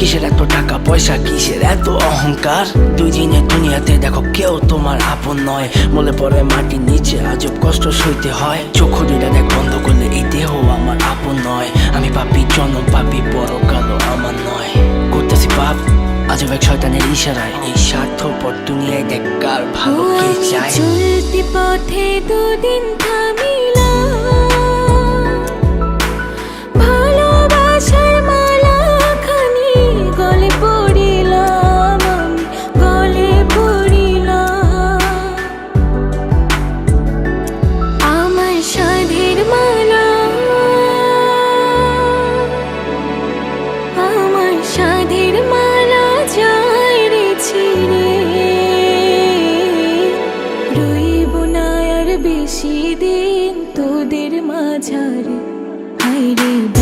কিসের এত টাকা? পয়সা কিসের? এত অহংকার? দুই দিনে দুনিয়াতে দেখো কেউ তোমার আপন নয়। বলে পড়ে মাটির নিচে আজব কষ্ট সইতে হয়। চোখ দুইটা দেখ, বন্ধ করলে এই দেহ আমার আপন নয়। আমি পাপি জনম, পাপি বড় কালো আমার নয়। করতেছি পাপ, আজব এক শয়তানের ইশারায়। এই স্বার্থপর দুনিয়ায় দেখ কার ভালো কে চায়। পথে দুদিন মাঝারে হাইরে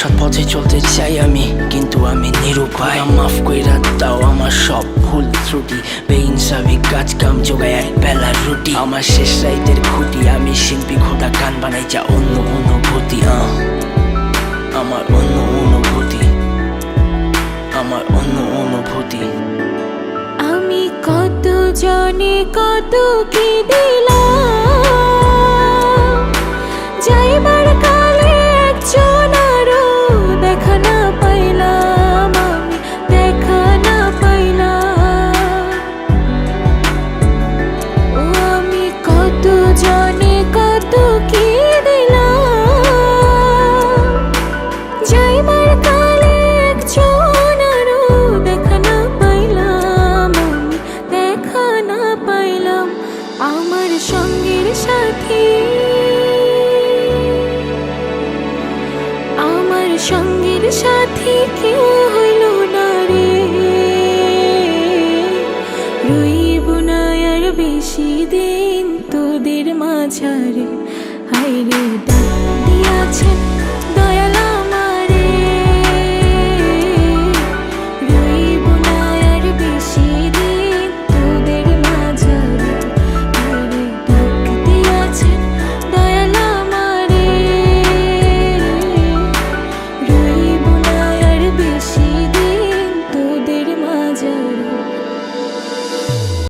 সৎ পথে চলতে চাই আমি, কিন্তু আমি নিরুপায়। মাফ কইরা দাও আমার সব ভুল ত্রুটি। বেইনসাবি কাজ কাম যোগায় এক বেলার রুটি। আমার শেষ রাইতের খুঁটি, আমি শিল্পী খোদা গান বানাই যা অন্য অনুভূতি। আমার অন্য অনুভূতি আমার অন্য অনুভূতি। আমি কত জনে কত কি সাথী কেউ হইল না বেশি দিন তোদের মাঝারে। হাইরে দিয়াছেন